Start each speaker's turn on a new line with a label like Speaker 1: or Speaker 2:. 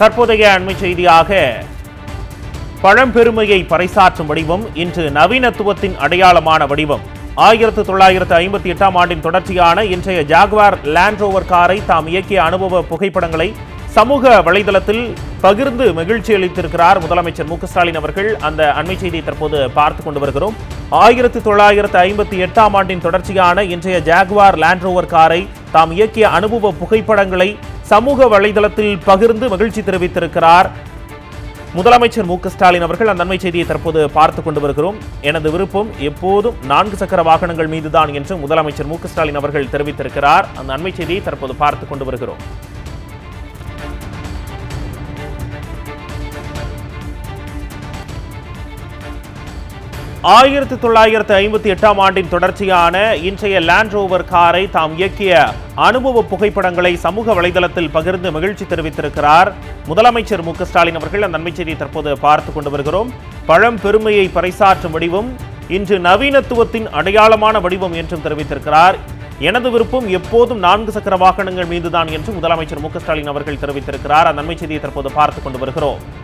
Speaker 1: தற்போதைய அண்மை செய்தியாக பழம்பெருமையை பறைசாற்றும் வடிவம் இன்று நவீனத்துவத்தின் அடையாளமான வடிவம். ஆயிரத்து தொள்ளாயிரத்து ஐம்பத்தி எட்டாம் ஆண்டின் தொடர்ச்சியான இன்றைய ஜாகுவார் லேண்ட்ரோவர் காரை தாம் இயக்கிய அனுபவ புகைப்படங்களை சமூக வலைதளத்தில் பகிர்ந்து மகிழ்ச்சி அளித்திருக்கிறார் முதலமைச்சர் மு ஸ்டாலின் அவர்கள். அந்த அண்மை செய்தியை தற்போது பார்த்து கொண்டு வருகிறோம். ஆயிரத்து தொள்ளாயிரத்து ஐம்பத்தி எட்டாம் ஆண்டின் தொடர்ச்சியான இன்றைய ஜாகுவார் லேண்ட்ரோவர் காரை தாம் இயக்கிய அனுபவ புகைப்படங்களை சமூக வலைதளத்தில் பகிர்ந்து மகிழ்ச்சி தெரிவித்திருக்கிறார். முதலமைச்சர் மு ஸ்டாலின் அவர்கள் அந்த நன்மை செய்தியை தற்போது பார்த்து கொண்டு வருகிறோம். எனது விருப்பம் எப்போதும் நான்கு சக்கர வாகனங்கள் மீதுதான் என்று முதலமைச்சர் மு ஸ்டாலின் அவர்கள் தெரிவித்திருக்கிறார். அந்த நன்மை செய்தியை தற்போது பார்த்து கொண்டு வருகிறோம். ஆயிரத்தி தொள்ளாயிரத்து ஐம்பத்தி எட்டாம் ஆண்டின் தொடர்ச்சியான இன்றைய லேண்ட் ரோவர் காரை தாம் இயக்கிய அனுபவ புகைப்படங்களை சமூக வலைதளத்தில் பகிர்ந்து மகிழ்ச்சி தெரிவித்திருக்கிறார். முதலமைச்சர் மு ஸ்டாலின் அவர்கள் அந்த நன்மை செய்தியை தற்போது பார்த்து கொண்டு வருகிறோம். பழம் பெருமையை பறைசாற்றும் வடிவம் இன்று நவீனத்துவத்தின் அடையாளமான வடிவம் என்றும் தெரிவித்திருக்கிறார். எனது விருப்பம் எப்போதும் நான்கு சக்கர வாகனங்கள் மீதுதான் என்று முதலமைச்சர் மு ஸ்டாலின் அவர்கள் தெரிவித்திருக்கிறார். அந்த நன்மை செய்தியை தற்போது பார்த்து கொண்டு வருகிறோம்.